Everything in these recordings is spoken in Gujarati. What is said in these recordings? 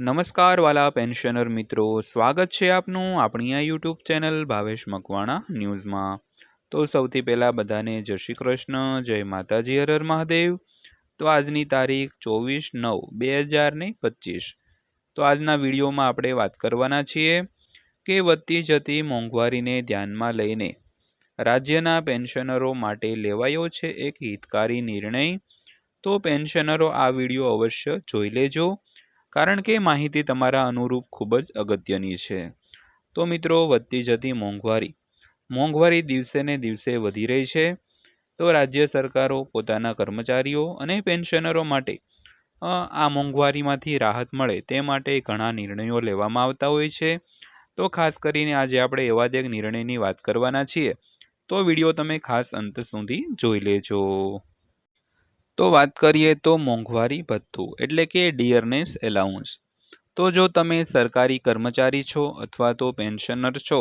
નમસ્કાર વાલા પેન્શનર મિત્રો, સ્વાગત છે આપનું આપણી આ યુટ્યુબ ચેનલ ભાવેશ મકવાણા ન્યૂઝમાં. તો સૌથી પહેલાં બધાને જય શ્રી કૃષ્ણ, જય માતાજી હરર મહાદેવ. તો આજની તારીખ ચોવીસ નવ બે હજાર ને પચીસ. તો આજના વિડીયોમાં આપણે વાત કરવાના છીએ કે વધતી જતી મોંઘવારીને ધ્યાનમાં લઈને રાજ્યના પેન્શનરો માટે લેવાયો છે એક હિતકારી નિર્ણય. તો પેન્શનરો આ વીડિયો અવશ્ય જોઈ લેજો. કારણ કે માહિતી તમારા અનુરૂપ ખૂબ જ અગત્યની છે. તો મિત્રો, વધતી જતી મોંઘવારી. મોંઘવારી દિવસે ને દિવસે વધી રહી છે. તો રાજ્ય સરકારો, પોતાના કર્મચારીઓ અને પેન્શનરો માટે આ મોંઘવારીમાંથી રાહત મળે તે માટે ઘણા નિર્ણયો લેવામાં આવતા હોય છે. તો ખાસ કરીને આજે આપણે એવા જ એક નિર્ણયની વાત કરવાના છીએ. તો વીડિયો તમે ખાસ અંત સુધી જોઈ લેજો. તો વાત કરીએ તો મોંઘવારી ભથ્થું એટલે કે ડિયરનેસ એલાઉન્સ તો જો તમે સરકારી કર્મચારી છો અથવા તો પેન્શનર છો,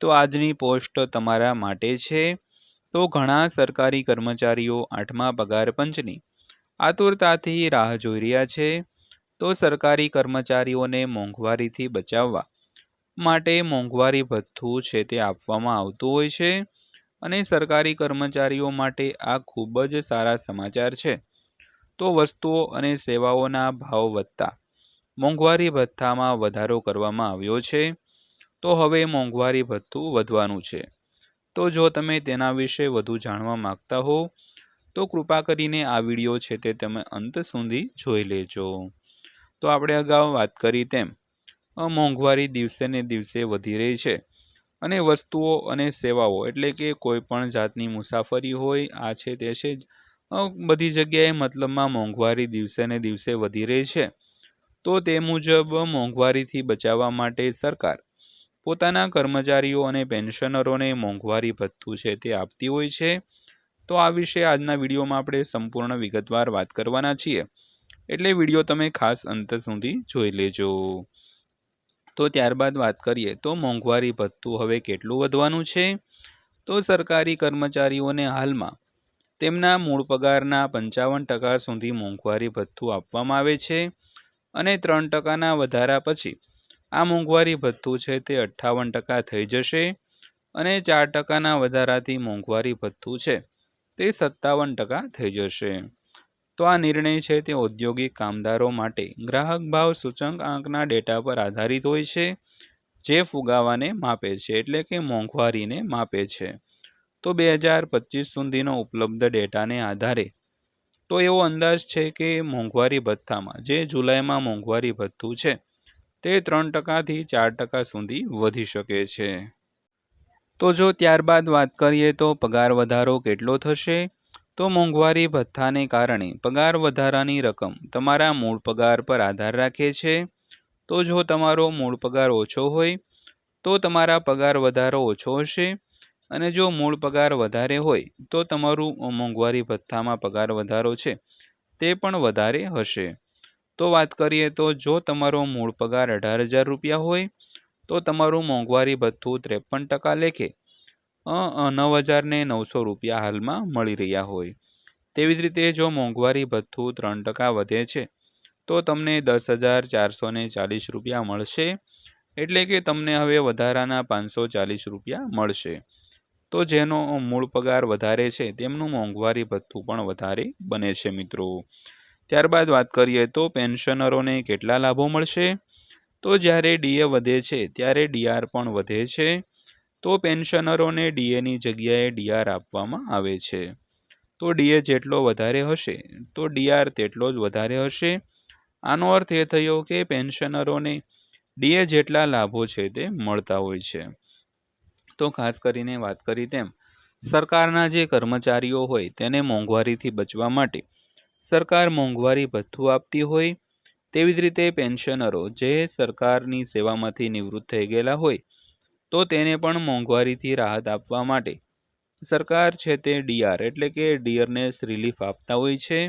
તો આજની પોસ્ટ તમારા માટે છે. તો ઘણા સરકારી કર્મચારીઓ આઠમા પગાર પંચની આતુરતાથી રાહ જોઈ રહ્યા છે. તો સરકારી કર્મચારીઓને મોંઘવારીથી બચાવવા માટે મોંઘવારી ભથ્થું છે તે આપવામાં આવતું હોય છે. અને સરકારી કર્મચારીઓ માટે આ ખૂબ જ સારા સમાચાર છે. તો વસ્તુઓ અને સેવાઓના ભાવ વધતા. મોંઘવારી ભથ્થામાં વધારો કરવામાં આવ્યો છે. તો હવે મોંઘવારી ભથ્થું વધવાનું છે. તો જો તમે તેના વિશે વધુ જાણવા માગતા હો, તો કૃપા કરીને આ વીડિયો છે તે તમે અંત સુધી જોઈ લેજો. તો આપણે અગાઉ વાત કરી તેમ મોંઘવારી દિવસે ને દિવસે વધી રહી છે. અને વસ્તુઓ અને સેવાઓ, એટલે કે કોઈ પણ જાતની મુસાફરી હોય, આ છે તે છે બધી જગ્યાએ મતલબમાં મોંઘવારી દિવસે ને દિવસે વધી રહી છે. તો તે મુજબ મોંઘવારીથી બચાવવા માટે સરકાર પોતાના કર્મચારીઓ અને પેન્શનરોને મોંઘવારી ભથ્થું છે તે આપતી હોય છે. તો આ વિશે આજના વિડીયોમાં આપણે સંપૂર્ણ વિગતવાર વાત કરવાના છીએ. એટલે વીડિયો તમે ખાસ અંત સુધી જોઈ લેજો. તો ત્યારબાદ વાત કરીએ તો મોંઘવારી ભથ્થું હવે કેટલું વધવાનું છે? તો સરકારી કર્મચારીઓને હાલમાં તેમના મૂળ પગારના પંચાવન ટકા સુધી મોંઘવારી ભથ્થું આપવામાં આવે છે અને ત્રણ ટકાના વધારા પછી આ મોંઘવારી ભથ્થું છે તે અઠ્ઠાવન ટકા થઈ જશે અને ચાર ટકાના વધારાથી મોંઘવારી ભથ્થું છે તે સત્તાવન ટકા થઈ જશે. તો આ નિર્ણય છે તે ઔદ્યોગિક કામદારો માટે ગ્રાહક ભાવ સૂચક આંકના ડેટા પર આધારિત હોય છે, જે ફુગાવાને માપે છે એટલે કે મોંઘવારીને માપે છે. તો બે હજાર પચીસ સુધીનો ઉપલબ્ધ ડેટાને આધારે, તો એવો અંદાજ છે કે મોંઘવારી ભથ્થામાં, જે જુલાઈમાં મોંઘવારી ભથ્થું છે, તે ત્રણ ટકાથી ચાર ટકા સુધી વધી શકે છે. તો જો ત્યારબાદ વાત કરીએ તો પગાર વધારો કેટલો થશે? તો મોંઘવારી ભથ્થાને કારણે પગાર વધારાની રકમ તમારા મૂળ પગાર પર આધાર રાખે છે. તો જો તમારો મૂળ પગાર ઓછો હોય, તો તમારા પગાર વધારો ઓછો હશે. અને જો મૂળ પગાર વધારે હોય, તો તમારું મોંઘવારી ભથ્થામાં પગાર વધારો છે, તે પણ વધારે હશે. તો વાત કરીએ તો જો તમારો મૂળ પગાર અઢાર હજાર રૂપિયા હોય, તો તમારું મોંઘવારી ભથ્થું ત્રેપન ટકા લેખે નવ હજાર ને નવસો રૂપિયા હાલમાં મળી રહ્યા હોય. તેવી જ રીતે જો મોંઘવારી ભથ્થું ત્રણ ટકા વધે છે, તો તમને દસ હજાર ચારસો ચાલીસ રૂપિયા મળશે, એટલે કે તમને હવે વધારાના પાંચસો ચાલીસ રૂપિયા મળશે. તો જેનો મૂળ પગાર વધારે છે, તેમનું મોંઘવારી ભથ્થું પણ વધારે બને છે મિત્રો. ત્યારબાદ વાત કરીએ તો પેન્શનરોને કેટલા લાભો મળશે? તો જ્યારે ડીએ વધે છે, ત્યારે ડીઆર પણ વધે છે. તો પેન્શનરોને ડીએની જગ્યાએ ડીઆર આપવામાં આવે છે. તો ડીએ જેટલો વધારે હશે, તો ડીઆર તેટલો જ વધારે હશે. આનો અર્થ એ થયો કે પેન્શનરોને ડીએ જેટલા લાભો છે તે મળતા હોય છે. તો ખાસ કરીને વાત કરી તેમ, સરકારના જે કર્મચારીઓ હોય તેને મોંઘવારીથી બચવા માટે સરકાર મોંઘવારી ભથ્થું આપતી હોય. તેવી જ રીતે પેન્શનરો જે સરકારની સેવામાંથી નિવૃત્ત થઈ ગયેલા હોય તો તેને પણ મોંઘવારીથી રાહત આપવા માટે. સરકાર છે તે ડીઆર એટલે કે ડિયરનેસ રિલીફ આપતા હોય છે.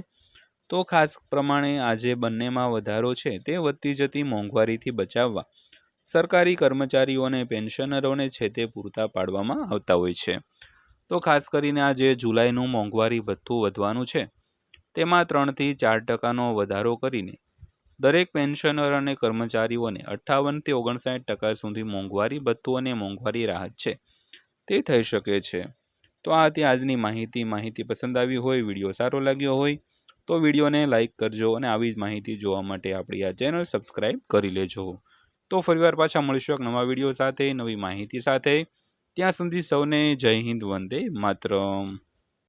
તો ખાસ પ્રમાણે આજે બંનેમાં વધારો છે તે વધતી જતી મોંઘવારીથી બચાવવા સરકારી કર્મચારીઓ અને પેન્શનરોને છે તે પૂરતા પાડવામાં આવતા હોય છે. તો ખાસ કરીને આ જે જુલાઈનું મોંઘવારી ભથ્થું વધવાનું છે. તેમાં ત્રણથી ચાર ટકાનો વધારો કરીને દરેક પેન્શનર અને કર્મચારીઓને અઠ્ઠાવનથી ઓગણસાઠ ટકા સુધી મોંઘવારી, ભથ્થું અને મોંઘવારી રાહત છે. તે થઈ શકે છે. તો આ હતી આજની માહિતી. માહિતી પસંદ આવી હોય, વીડિયો સારો લાગ્યો હોય, તો વિડીયોને લાઇક કરજો અને આવી જ માહિતી જોવા માટે આપણી આ ચેનલ સબસ્ક્રાઈબ કરી લેજો. તો ફરીવાર પાછા મળીશું એક નવા વીડિયો સાથે, નવી માહિતી સાથે. ત્યાં સુધી સૌને જય હિન્દ, વંદે માતરમ.